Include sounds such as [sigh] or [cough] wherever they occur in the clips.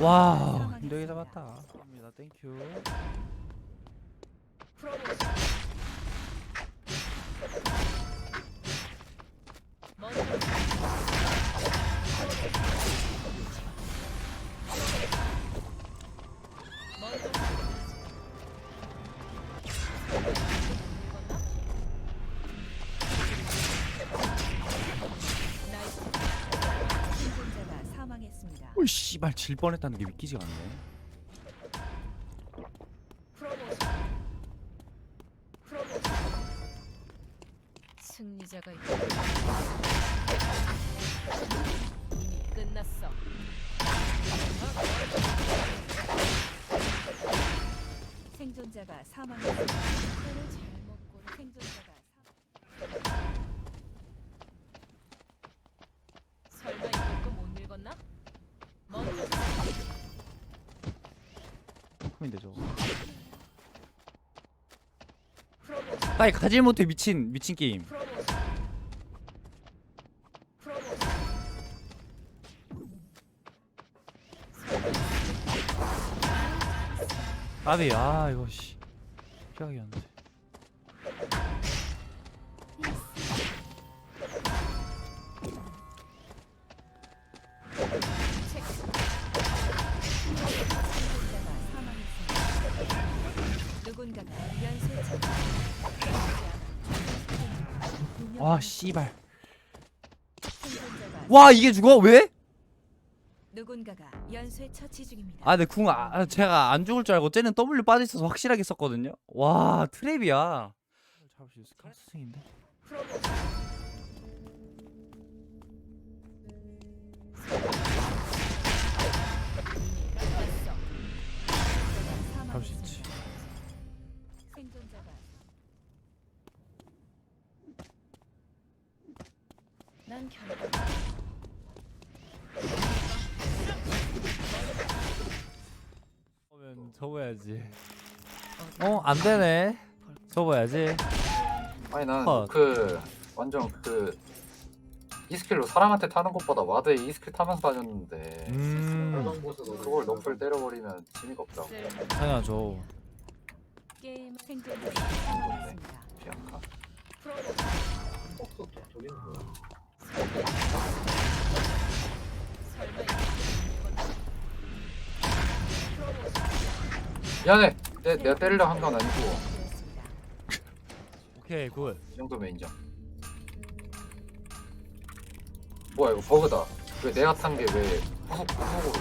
와 힘들게 잡았다. 감사합니다. 땡큐 씨발 질 뻔했다는 게 믿기지가 않네 승리자가 있다. 이미 끝났어. 생존자가 사망했습니다. 품인데 저거 아이 가질 못해 미친 미친 게임. 까비 아 이거 씨. 피하기였는 아 씨발 와 이게 죽어 왜? 누군가가 연쇄 처치 중입니다. 아, 근데 궁 아, 아, 제가 안 죽을 줄 알고 쟤는 W 빠져 있어서 확실하게 썼거든요. 와, 트랩이야. 잡을 수 있을까? 스승인데. 잡을 수 있지. 생존자가 난 결국 그러면 접어야지. 어, 안 되네. 접어야지. 아니 나는 컷. 그 완전 그 이스킬로 사람한테 타는 것보다 와드에 이스킬 타면서 다녔는데 음, 그걸 너플 때려버리면 재미가 없다고 쓸 당연하죠. 게임 생존자가 사망했습니다. 비앙카 설마 이것도 미안해 내, 내가 때리려 한 건 아니고. 오케이, 굿. 이 정도면 인정 뭐야 이거 버그다 왜 내가 탄 게 왜 후속 후속으로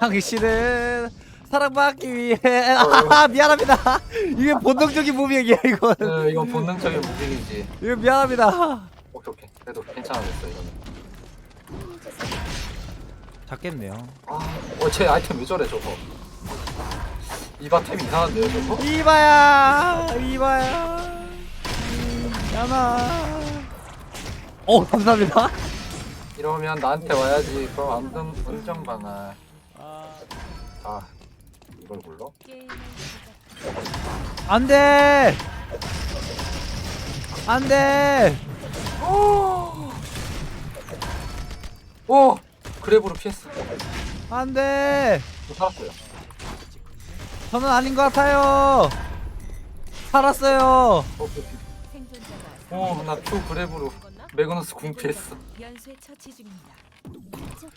당신은 사랑받기 위해 아, [laughs] 미안합니다. 이게 본능적인 무빙이야 이건. 어, 이건 본능적인 무빙이지 이거 미안합니다. 오케이 오케이 그래도 괜찮아졌어 이거는 잡겠네요. 아어제 아이템 왜 저래 저거 이바템 이상한데요 저거? 이봐야, 이봐야. 야나. 어, 감사합니다. 이러면 나한테 와야지 그럼 안등 은정 방아 아, 아 이걸 불러? 게임을 시작. 안 돼! 안 돼! 오! 그랩으로 피했어 안 돼! 또 살았어요 저는 아닌 것 같아요! 살았어요! 어, 그 생존자가 어, 나표 그랩으로? 매그너스 궁 피했어 연쇄 처치 중입니다.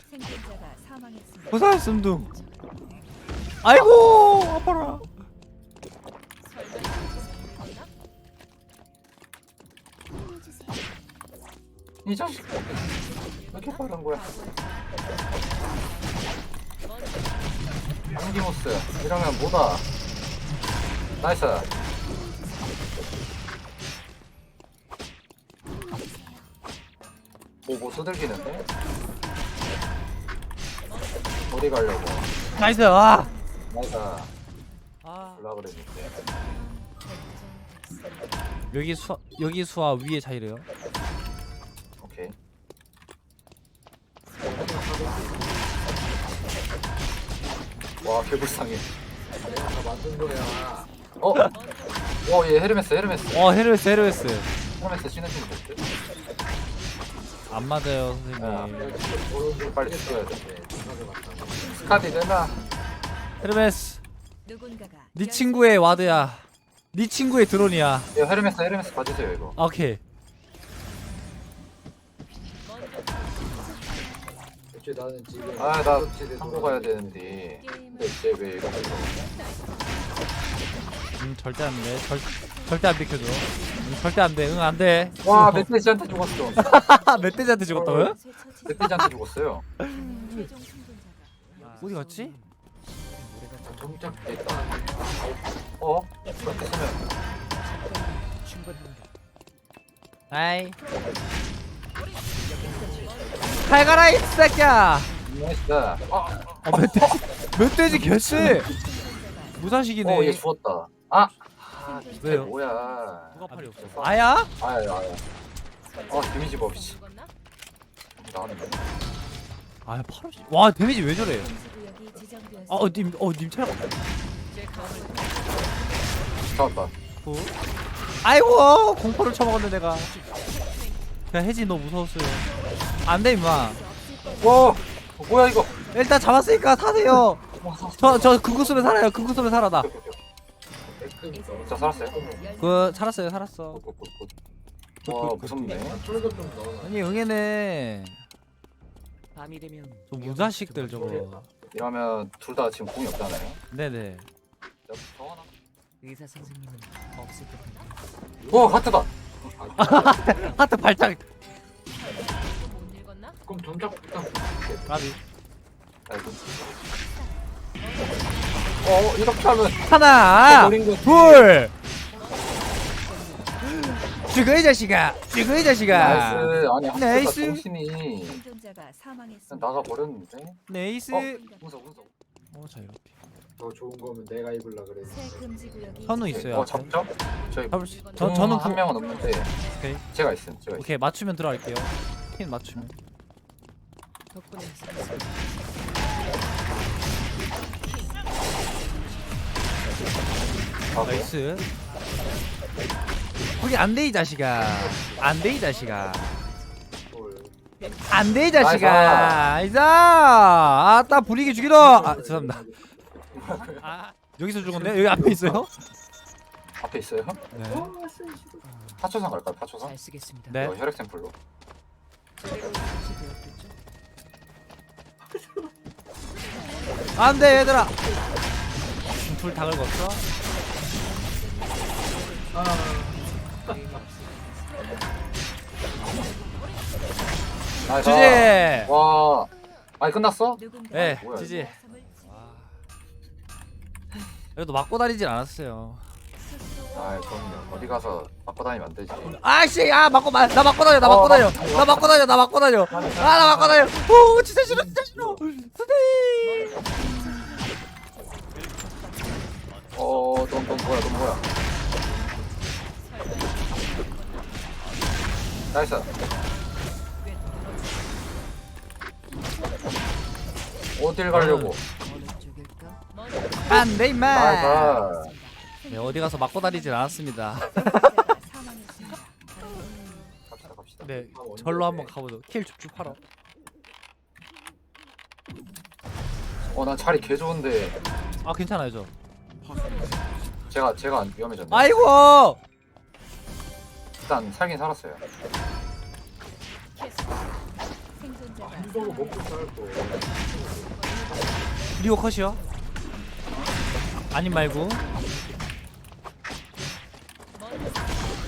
생존자가 사망했습니다. 고사할 슴둥. 아이고! 아파라. 이 자식 왜 이렇게 빠른 거야 안기모스 이러면 뭐다 나이스 뭐뭐 두들기는데? 어디 가려고 나이스! 아! 나이스 아. 올라 그랬는데 여기 수, 여기 수와 위의 차이래요. 와 개불쌍해. 어? 와얘 헤르메스 헤르메스. 어, 헤르메스, 헤르메스. 헤르메스 시너지는 됐지? 안 맞아요, 아, 선생님. 빨리 죽여야 돼. 스카디 내놔. 헤르메스. 누군가가 네 친구의 와드야. 네 친구의 드론이야. 이거 헤르메스 헤르메스 봐주세요 이거. 아, 오케이 애초에 나는 지금 아 나 한국 가야 되는데. 근데 이제 왜 이러고 있어? 음 절대 안 돼. 절, 절대 안 비켜줘. 음, 절대 안 돼. 응 안 돼. 와 멧돼지한테 죽었어. [laughs] 멧돼지한테 죽었다고요? 멧돼지한테 죽었어요. 어디 갔지? 정작 어? 아이 잘 가라 이 새끼야. 나이스. 아, 어, 멧돼지 멧돼지 개쎄 무사식이네. 어얘 죽었다. 아! 아 밑에 왜요? 뭐야? 누가 팔이 없어? 아, 아야? 아야 아야. 어 데미지 죽었나? 나왔네. 아팔 없이. 와 데미지 왜 저래. 어님어님 체력 잡았다. 뭐? 아이고 공포를 쳐먹었네 내가. 그냥 혜진 너 무서웠어요 안돼 임마 와 어, 뭐야 이거 일단 잡았으니까 살았어. 저저 금구 쓰면 살아요 금구 쓰면 살아 나 오케이, 오케이, 오케이. 저 살았어요? 그 살았어요 살았어. 와 무섭네 아니 응애네 밤이 되면 저 무자식들 저거 이러면 둘 다 지금 공이 없잖아요 네네 저 하나 의사 선생님은 없을 듯한데 와 하트다 [laughs] 하트 발작? 그럼 정작부터 까비. 아이고. 어 이렇게 하면 하나 거지. 둘. 죽어 이 자식아. 죽어 이 자식아. 나이스. 아니 나이스. 정신이 생존자가 사망했습니다. 나가 버렸는데. 네이스. 어? 운석 운석. 어 자유롭게 더 좋은 거면 내가 입을라 새 그랬는데. 금지 구역이 현우 있어요. 어. 잡죠? 저희 잡을 수 저, 저, 저는 한 그, 명은 없는데. 오케이. 제가 있음 제가 있음 오케이 맞추면 들어갈게요. 핀 맞추면 덕분에 살았습니다. 아? 나이스 거기 안 돼 이 자식아 안 돼 이 자식아 뭘 안돼 이 자식아 이자 아따 분위기 죽이러 아 죄송합니다 [laughs] 아 여기서 죽었네 여기 앞에 있어요 앞에 있어요? 네 파초상 갈까요 파초상? 잘 쓰겠습니다. 네. 이거 혈액 샘플로 제대로? 안돼 얘들아. 둘다 긁었어? 나이스 지지 와. 아니 끝났어? 네 뭐야, 지지. 그래도 맞고 다니진 않았어요 아 그럼요. 어디 가서 맞고 다니면 안 되지. 아씨 아 맞고 마, 나 맞고 다녀 나 맞고 어, 다녀. 나 맞고 다녀 나 맞고 다녀. 아 나 맞고 다녀. 오 진짜 싫어 진짜 싫어. 선생님! 어넌 넌 뭐야 넌 뭐야? 나이스. 어딜 가려고? 안돼 임마. 나이스 네, 어디 가서 맞고 다니진 않았습니다. 갑시다 갑시다 네 절로 한번 가보죠. 킬 쭉쭉 팔아. 어난 자리 개 좋은데. 아 괜찮아요 저. 제가 제가 안 위험해졌네. 아이고! 일단 살긴 살았어요. 먹고 살고 리오 컷이요? 아님 말고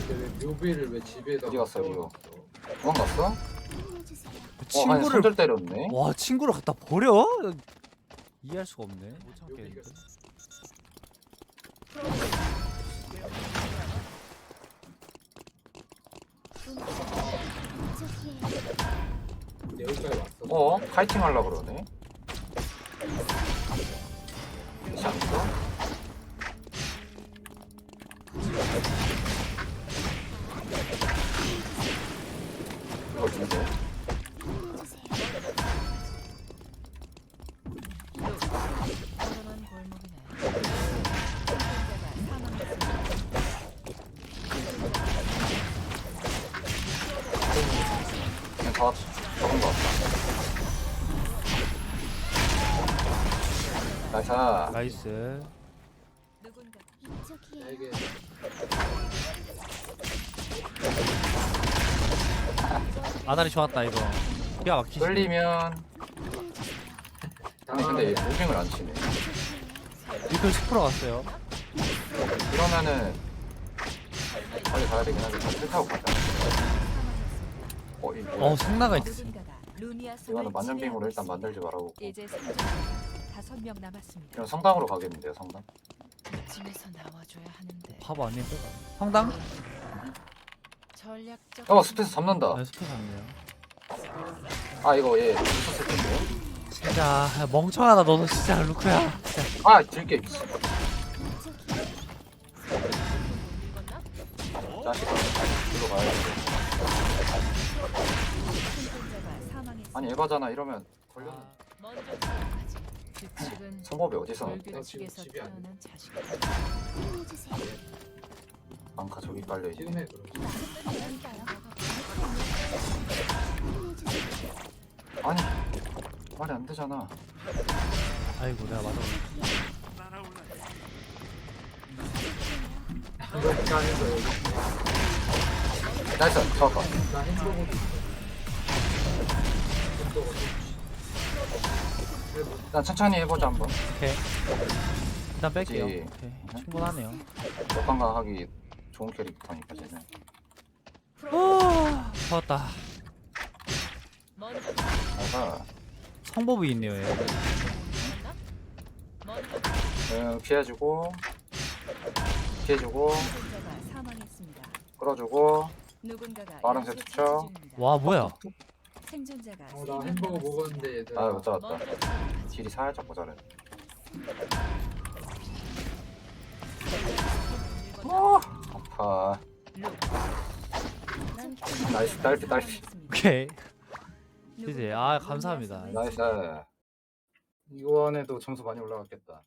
근데 왜 묘비를 왜 집에다 어디 갔어, 리오? 도망갔어? 어 아니 친구를 손절 때렸네 와 친구를 갖다 버려? 이해할 수가 없네 못 참겠는데 여기까지 왔어 어? 카이팅 하려고 그러네 그렇지 않을까? 그냥 다 잡은 거 같다 나이스. 나이스. 누군가 나에게 아다리 좋았다 이거. 기가 막히지. 끌리면 아니 근데 얘 무빙을 안 치네 리플 10% 갔어요. 이러면은 빨리 가야 되긴 하겠다 실 타고 가자 어 이, 어 성나가 있어. 이거는 만년빙으로 일단 만들지 있습니다. 말아보고 이제 생존 다섯 명 남았습니다. 이런 성당으로 가겠는데요 성당 이쯤에서 나와줘야 하는데 바보 아니에요? 성당? 전략적 어 스페이스 잡는다 네, 스페 잡네요. 아 이거 얘 있었을 텐데요 진짜 멍청하다 너도 진짜 루크야. 진짜. 아 들게 미친? 자식아 가야 돼. 아니 에바잖아 이러면 걸렸 먼저 규칙은 성법이 어디서 아니야. 태어난 자식. 망카 저기 깔려 있네 지금 해 그럼 아니 말이 안 되잖아 아이고 내가 맞아. 이거 여기 나이스 잡았다 나 햄버거도 있어 햄버거 일단 천천히 해보자 한번 오케이. 일단 뺄게요. 오케이. 충분하네요. 역관광 하기 좋은 캐릭터니까 쟤는 오, 좋았다. 먼저 내가 성법이 있네요. 얘. 먼저 음, 피해주고 피해주고. 끌어주고 빠른? 처치 중입니다. 와 뭐야? 생존자가 어, 세나명 햄버거. 먹었는데 얘들아 아못 잡았다 딜이 살짝 모자래 읽었나? 루. 나이스, 딸피, 딸피. 오케이. 이제 아 감사합니다. 나이스 이번에도 점수 많이 올라갔겠다